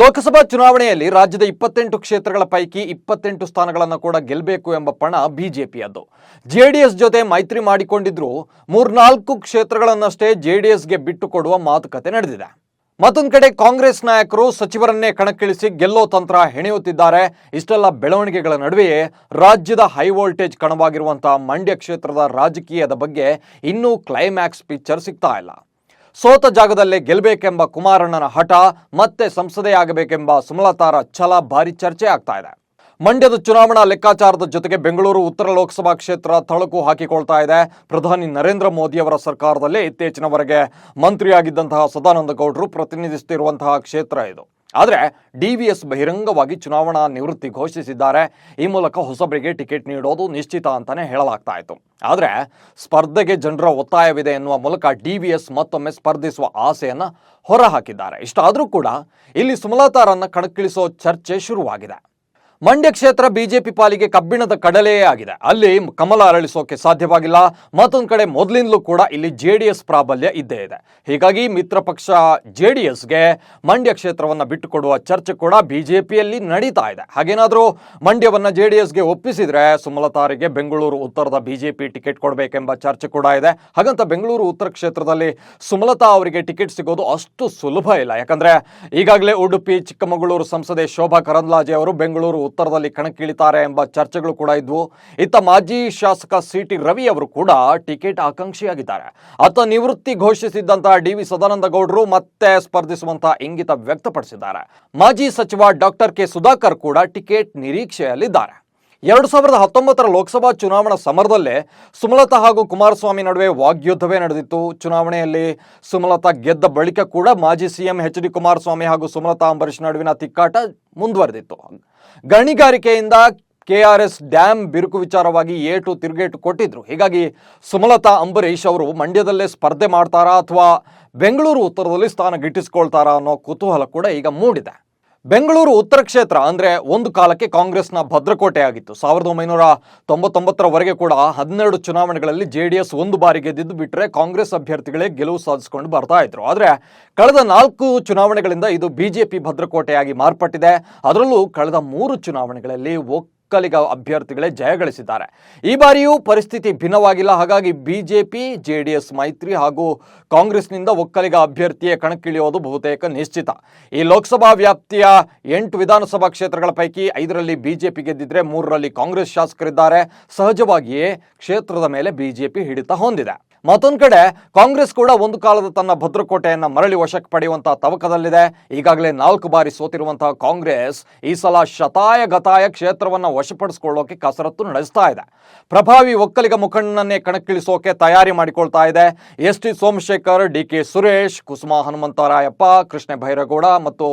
ಲೋಕಸಭಾ ಚುನಾವಣೆಯಲ್ಲಿ ರಾಜ್ಯದ ಇಪ್ಪತ್ತೆಂಟು ಕ್ಷೇತ್ರಗಳ ಪೈಕಿ ಇಪ್ಪತ್ತೆಂಟು ಸ್ಥಾನಗಳನ್ನು ಕೂಡ ಗೆಲ್ಲಬೇಕು ಎಂಬ ಪಣ ಬಿಜೆಪಿಯದ್ದು. ಜೆಡಿಎಸ್ ಜೊತೆ ಮೈತ್ರಿ ಮಾಡಿಕೊಂಡಿದ್ರು ಮೂರ್ನಾಲ್ಕು ಕ್ಷೇತ್ರಗಳನ್ನಷ್ಟೇ ಜೆಡಿಎಸ್ಗೆ ಬಿಟ್ಟು ಬಿಟ್ಟುಕೊಡುವ ಮಾತುಕತೆ ನಡೆದಿದೆ. ಮತ್ತೊಂದು ಕಡೆ ಕಾಂಗ್ರೆಸ್ ನಾಯಕರು ಸಚಿವರನ್ನೇ ಕಣಕ್ಕಿಳಿಸಿ ಗೆಲ್ಲೋ ತಂತ್ರ ಹೆಣೆಯುತ್ತಿದ್ದಾರೆ. ಇಷ್ಟೆಲ್ಲ ಬೆಳವಣಿಗೆಗಳ ನಡುವೆಯೇ ರಾಜ್ಯದ ಹೈ ವೋಲ್ಟೇಜ್ ಕಣವಾಗಿರುವಂತಹ ಮಂಡ್ಯ ಕ್ಷೇತ್ರದ ರಾಜಕೀಯದ ಬಗ್ಗೆ ಇನ್ನೂ ಕ್ಲೈಮ್ಯಾಕ್ಸ್ ಪಿಕ್ಚರ್ ಸಿಗ್ತಾ ಇಲ್ಲ. ಸೋತ ಜಾಗದಲ್ಲೇ ಗೆಲ್ಲಬೇಕೆಂಬ ಕುಮಾರಣ್ಣನ ಹಠ, ಮತ್ತೆ ಸಂಸದೆಯಾಗಬೇಕೆಂಬ ಸುಮಲತಾರ ಛಲ ಭಾರಿ ಚರ್ಚೆ ಆಗ್ತಾ ಇದೆ. ಮಂಡ್ಯದ ಚುನಾವಣಾ ಲೆಕ್ಕಾಚಾರದ ಜೊತೆಗೆ ಬೆಂಗಳೂರು ಉತ್ತರ ಲೋಕಸಭಾ ಕ್ಷೇತ್ರ ತಳಕು ಹಾಕಿಕೊಳ್ತಾ ಇದೆ. ಪ್ರಧಾನಿ ನರೇಂದ್ರ ಮೋದಿಯವರ ಸರ್ಕಾರದಲ್ಲೇ ಇತ್ತೀಚಿನವರೆಗೆ ಮಂತ್ರಿಯಾಗಿದ್ದಂತಹ ಸದಾನಂದ ಗೌಡರು ಪ್ರತಿನಿಧಿಸುತ್ತಿರುವಂತಹ ಕ್ಷೇತ್ರ ಇದು. ಆದರೆ ಡಿ ವಿ ಎಸ್ ಬಹಿರಂಗವಾಗಿ ಚುನಾವಣಾ ನಿವೃತ್ತಿ ಘೋಷಿಸಿದ್ದಾರೆ. ಈ ಮೂಲಕ ಹೊಸಬರಿಗೆ ಟಿಕೆಟ್ ನೀಡೋದು ನಿಶ್ಚಿತ ಅಂತಾನೆ ಹೇಳಲಾಗ್ತಾ ಇತ್ತು. ಆದರೆ ಸ್ಪರ್ಧೆಗೆ ಜನರ ಒತ್ತಾಯವಿದೆ ಎನ್ನುವ ಮೂಲಕ ಡಿ ವಿ ಎಸ್ ಮತ್ತೊಮ್ಮೆ ಸ್ಪರ್ಧಿಸುವ ಆಸೆಯನ್ನು ಹೊರಹಾಕಿದ್ದಾರೆ. ಇಷ್ಟಾದರೂ ಕೂಡ ಇಲ್ಲಿ ಸುಮಲತಾರನ್ನು ಕಣಕ್ಕಿಳಿಸೋ ಚರ್ಚೆ ಶುರುವಾಗಿದೆ. ಮಂಡ್ಯ ಕ್ಷೇತ್ರ ಬಿಜೆಪಿ ಪಾಲಿಗೆ ಕಬ್ಬಿಣದ ಕಡಲೆಯೇ ಆಗಿದೆ. ಅಲ್ಲಿ ಕಮಲ ಅರಳಿಸೋಕೆ ಸಾಧ್ಯವಾಗಿಲ್ಲ. ಮತ್ತೊಂದು ಕಡೆ ಮೊದಲಿಂದಲೂ ಕೂಡ ಇಲ್ಲಿ ಜೆ ಡಿ ಎಸ್ ಪ್ರಾಬಲ್ಯ ಇದ್ದೇ ಇದೆ. ಹೀಗಾಗಿ ಮಿತ್ರ ಪಕ್ಷ ಜೆ ಡಿ ಎಸ್ಗೆ ಮಂಡ್ಯ ಕ್ಷೇತ್ರವನ್ನು ಬಿಟ್ಟುಕೊಡುವ ಚರ್ಚೆ ಕೂಡ ಬಿಜೆಪಿಯಲ್ಲಿ ನಡೀತಾ ಇದೆ. ಹಾಗೇನಾದರೂ ಮಂಡ್ಯವನ್ನು ಜೆ ಡಿ ಎಸ್ಗೆ ಒಪ್ಪಿಸಿದರೆ ಸುಮಲತಾರಿಗೆ ಬೆಂಗಳೂರು ಉತ್ತರದ ಬಿಜೆಪಿ ಟಿಕೆಟ್ ಕೊಡಬೇಕೆಂಬ ಚರ್ಚೆ ಕೂಡ ಇದೆ. ಹಾಗಂತ ಬೆಂಗಳೂರು ಉತ್ತರ ಕ್ಷೇತ್ರದಲ್ಲಿ ಸುಮಲತಾ ಅವರಿಗೆ ಟಿಕೆಟ್ ಸಿಗೋದು ಅಷ್ಟು ಸುಲಭ ಇಲ್ಲ. ಯಾಕಂದರೆ ಈಗಾಗಲೇ ಉಡುಪಿ, ಚಿಕ್ಕಮಗಳೂರು ಸಂಸದೆ ಶೋಭಾ ಕರಂದ್ಲಾಜೆ ಅವರು ಬೆಂಗಳೂರು ಉತ್ತರದಲ್ಲಿ ಕಣಕ್ಕಿಳಿತಾರೆ ಎಂಬ ಚರ್ಚೆಗಳು ಕೂಡ ಇದ್ವು. ಇತ್ತ ಮಾಜಿ ಶಾಸಕ ಸಿ ಟಿ ರವಿ ಅವರು ಕೂಡ ಟಿಕೆಟ್ ಆಕಾಂಕ್ಷಿಯಾಗಿದ್ದಾರೆ. ಅತ್ತ ನಿವೃತ್ತಿ ಘೋಷಿಸಿದ್ದಂತಹ ಡಿ ವಿ ಸದಾನಂದ ಗೌಡರು ಮತ್ತೆ ಸ್ಪರ್ಧಿಸುವಂತಹ ಇಂಗಿತ ವ್ಯಕ್ತಪಡಿಸಿದ್ದಾರೆ. ಮಾಜಿ ಸಚಿವ ಡಾಕ್ಟರ್ ಕೆ ಸುಧಾಕರ್ ಕೂಡ ಟಿಕೆಟ್ ನಿರೀಕ್ಷೆಯಲ್ಲಿದ್ದಾರೆ. ಎರಡು ಸಾವಿರದ ಹತ್ತೊಂಬತ್ತರ ಲೋಕಸಭಾ ಚುನಾವಣಾ ಸಮರದಲ್ಲೇ ಸುಮಲತಾ ಹಾಗೂ ಕುಮಾರಸ್ವಾಮಿ ನಡುವೆ ವಾಗ್ಯುದ್ಧವೇ ನಡೆದಿತ್ತು. ಚುನಾವಣೆಯಲ್ಲಿ ಸುಮಲತಾ ಗೆದ್ದ ಬಳಿಕ ಕೂಡ ಮಾಜಿ ಸಿಎಂ ಎಚ್ ಡಿ ಕುಮಾರಸ್ವಾಮಿ ಹಾಗೂ ಸುಮಲತಾ ಅಂಬರೀಷ್ ನಡುವಿನ ತಿಕ್ಕಾಟ ಮುಂದುವರೆದಿತ್ತು. ಗಣಿಗಾರಿಕೆಯಿಂದ ಕೆಆರ್ಎಸ್ ಡ್ಯಾಮ್ ಬಿರುಕು ವಿಚಾರವಾಗಿ ಏಟು ತಿರುಗೇಟು ಕೊಟ್ಟಿದ್ರು. ಹೀಗಾಗಿ ಸುಮಲತಾ ಅಂಬರೀಷ್ ಅವರು ಮಂಡ್ಯದಲ್ಲೇ ಸ್ಪರ್ಧೆ ಮಾಡ್ತಾರಾ ಅಥವಾ ಬೆಂಗಳೂರು ಉತ್ತರದಲ್ಲಿ ಸ್ಥಾನ ಗಿಟ್ಟಿಸ್ಕೊಳ್ತಾರಾ ಅನ್ನೋ ಕುತೂಹಲ ಕೂಡ ಈಗ ಮೂಡಿದೆ. ಬೆಂಗಳೂರು ಉತ್ತರ ಕ್ಷೇತ್ರ ಅಂದ್ರೆ ಒಂದು ಕಾಲಕ್ಕೆ ಕಾಂಗ್ರೆಸ್ನ ಭದ್ರಕೋಟೆ ಆಗಿತ್ತು. ಸಾವಿರದ ಒಂಬೈನೂರ ತೊಂಬತ್ತೊಂಬತ್ತರವರೆಗೆ ಕೂಡ ಹನ್ನೆರಡು ಚುನಾವಣೆಗಳಲ್ಲಿ ಜೆ ಡಿ ಎಸ್ ಒಂದು ಬಾರಿ ಗೆದ್ದಿದ್ದು ಬಿಟ್ಟರೆ ಕಾಂಗ್ರೆಸ್ ಅಭ್ಯರ್ಥಿಗಳೇ ಗೆಲುವು ಸಾಧಿಸಿಕೊಂಡು ಬರ್ತಾ ಇದ್ರು. ಆದರೆ ಕಳೆದ ನಾಲ್ಕು ಚುನಾವಣೆಗಳಿಂದ ಇದು ಬಿಜೆಪಿ ಭದ್ರಕೋಟೆಯಾಗಿ ಮಾರ್ಪಟ್ಟಿದೆ. ಅದರಲ್ಲೂ ಕಳೆದ ಮೂರು ಚುನಾವಣೆಗಳಲ್ಲಿ ಒಕ್ಕಲಿಗ ಅಭ್ಯರ್ಥಿಗಳೇ ಜಯಗಳಿಸಿದ್ದಾರೆ ಈ ಬಾರಿಯೂ ಪರಿಸ್ಥಿತಿ ಭಿನ್ನವಾಗಿಲ್ಲ. ಹಾಗಾಗಿ ಬಿಜೆಪಿ, ಜೆಡಿಎಸ್, ಮೈತ್ರಿ ಹಾಗೂ ಕಾಂಗ್ರೆಸ್ನಿಂದ ಒಕ್ಕಲಿಗ ಅಭ್ಯರ್ಥಿಯೇ ಕಣಕ್ಕಿಳಿಯೋದು ಬಹುತೇಕ ನಿಶ್ಚಿತ. ಈ ಲೋಕಸಭಾ ವ್ಯಾಪ್ತಿಯ ಎಂಟು ವಿಧಾನಸಭಾ ಕ್ಷೇತ್ರಗಳ ಪೈಕಿ ಐದರಲ್ಲಿ ಬಿಜೆಪಿ ಗೆದ್ದಿದ್ರೆ ಮೂರರಲ್ಲಿ ಕಾಂಗ್ರೆಸ್ ಶಾಸಕರಿದ್ದಾರೆ. ಸಹಜವಾಗಿಯೇ ಕ್ಷೇತ್ರದ ಮೇಲೆ ಬಿಜೆಪಿ ಹಿಡಿತ ಹೊಂದಿದೆ. ಮತ್ತೊಂದು ಕಡೆ ಕಾಂಗ್ರೆಸ್ ಕೂಡ ಒಂದು ಕಾಲದ ತನ್ನ ಭದ್ರಕೋಟೆಯನ್ನು ಮರಳಿ ವಶಕ್ಕೆ ಪಡೆಯುವಂತಹ ತವಕದಲ್ಲಿದೆ. ಈಗಾಗಲೇ ನಾಲ್ಕು ಬಾರಿ ಸೋತಿರುವಂತಹ ಕಾಂಗ್ರೆಸ್ ಈ ಸಲ ಶತಾಯ ಗತಾಯ ಕ್ಷೇತ್ರವನ್ನ ವಶಪಡಿಸಿಕೊಳ್ಳೋಕೆ ಕಸರತ್ತು ನಡೆಸ್ತಾ ಇದೆ. ಪ್ರಭಾವಿ ಒಕ್ಕಲಿಗ ಮುಖಂಡನನ್ನೇ ಕಣಕ್ಕಿಳಿಸೋಕೆ ತಯಾರಿ ಮಾಡಿಕೊಳ್ತಾ ಇದೆ. S T Somashekhar D K Suresh, Kusuma Hanumantharayappa, Krishna Byregowda ಮತ್ತು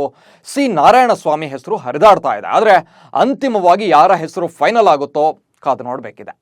ಸಿ. ನಾರಾಯಣ ಸ್ವಾಮಿ ಹೆಸರು ಹರಿದಾಡ್ತಾ ಇದೆ. ಆದರೆ ಅಂತಿಮವಾಗಿ ಯಾರ ಹೆಸರು ಫೈನಲ್ ಆಗುತ್ತೋ ಕಾದು ನೋಡಬೇಕಿದೆ.